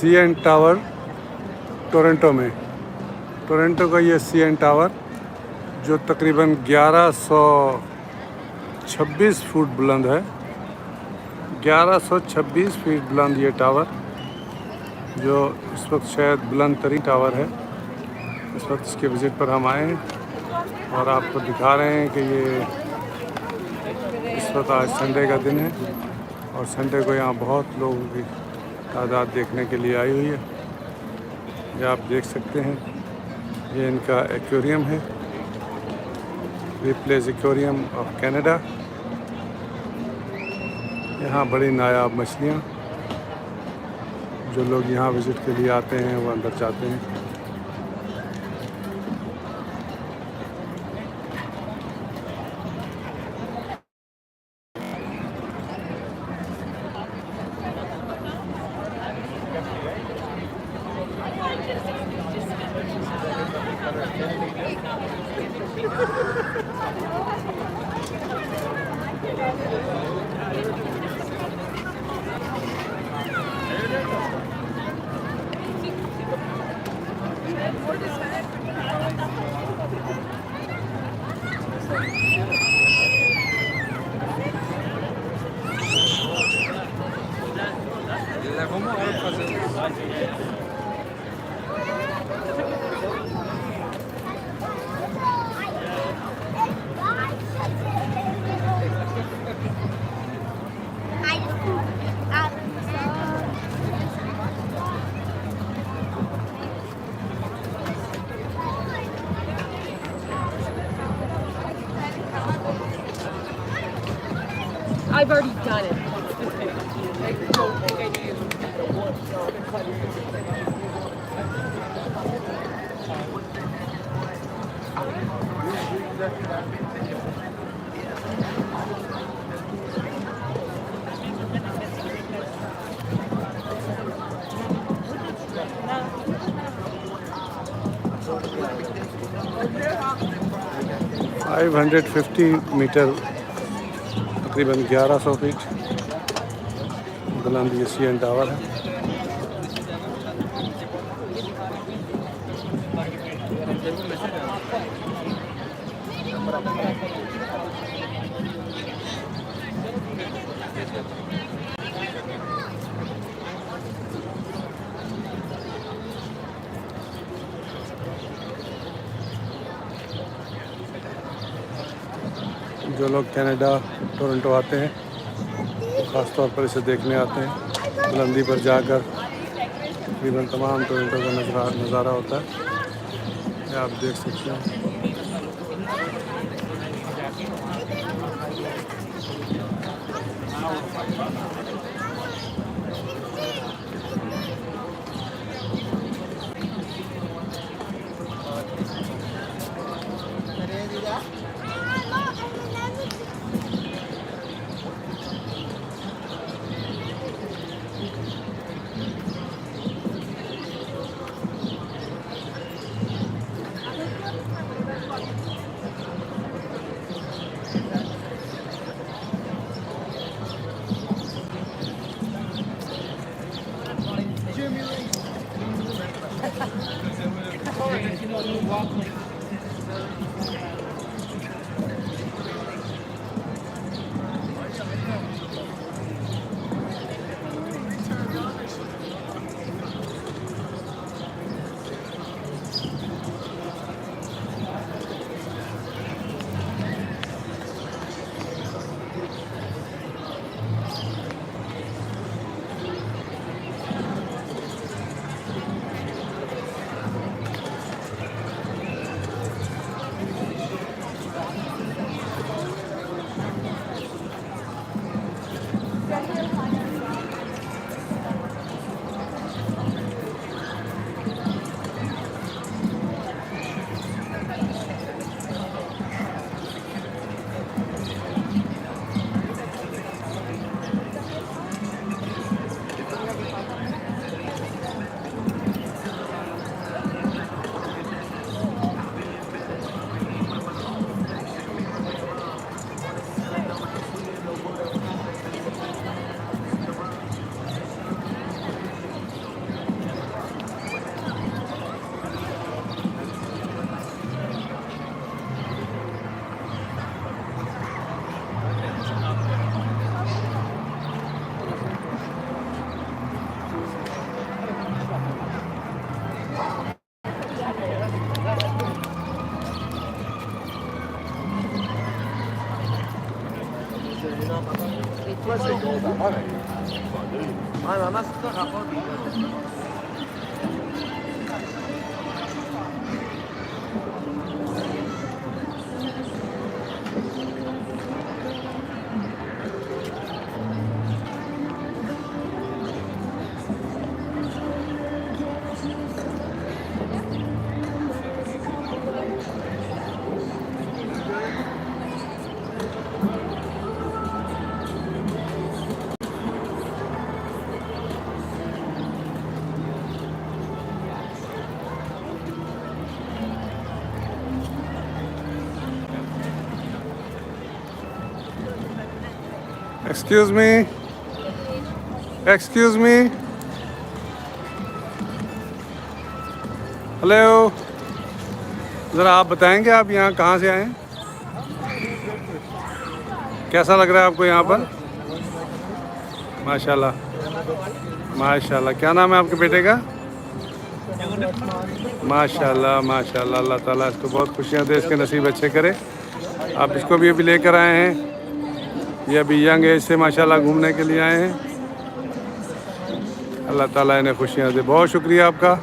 سی N tower Toronto میں. Toronto کا یہ سی این ٹاور جو تقریباً گیارہ سو چھبیس فٹ بلند ہے. گیارہ سو چھبیس فٹ بلند یہ ٹاور، جو اس وقت شاید بلند ترین ٹاور ہے. اس وقت اس کے وزٹ پر ہم آئے ہیں اور آپ کو دکھا رہے ہیں کہ یہ اس وقت آج سنڈے کا دن ہے اور سنڈے کو یہاں بہت لوگوں کی تعداد دیکھنے کے لیے آئی ہوئی ہے۔ یہ آپ دیکھ سکتے ہیں۔ یہ ان کا ایکویریم ہے۔ Ripley's aquarium of Canada. یہاں بڑی نایاب مچھلیاں جو لوگ یہاں وزٹ کے لیے آتے ہیں، وہ اندر جاتے ہیں۔ Thank you. I've already done it. Five hundred fifty meter تقریباً گیارہ سو فٹ بلند یہ سی این ٹاور ہے Thank you. جو لوگ کینیڈا، ٹورنٹو آتے ہیں، وہ خاص طور پر اسے دیکھنے آتے ہیں۔ بلندی پر جا کر تقریباً تمام ٹورنٹو کا نظارہ نظارہ ہوتا ہے۔ آپ دیکھ سکتے ہیں۔ Ma sei cosa? Ma non ha staccato excuse me excuse me hello ذرا آپ بتائیں گے آپ یہاں کہاں سے آئے ہیں؟ کیسا لگ رہا ہے آپ کو یہاں پر؟ ماشاء اللہ ماشاء اللہ کیا نام ہے آپ کے بیٹے کا؟ ماشاء اللہ ماشاء اللہ اللہ تعالیٰ اس کو بہت خوشیاں دے، اس کے نصیب اچھے کرے. آپ اس کو بھی ابھی لے کر آئے ہیں. یہ ابھی ینگ ایج سے ماشاءاللہ گھومنے کے لیے آئے ہیں۔ اللہ تعالیٰ انہیں خوشیاں دے۔ بہت شکریہ آپ کا۔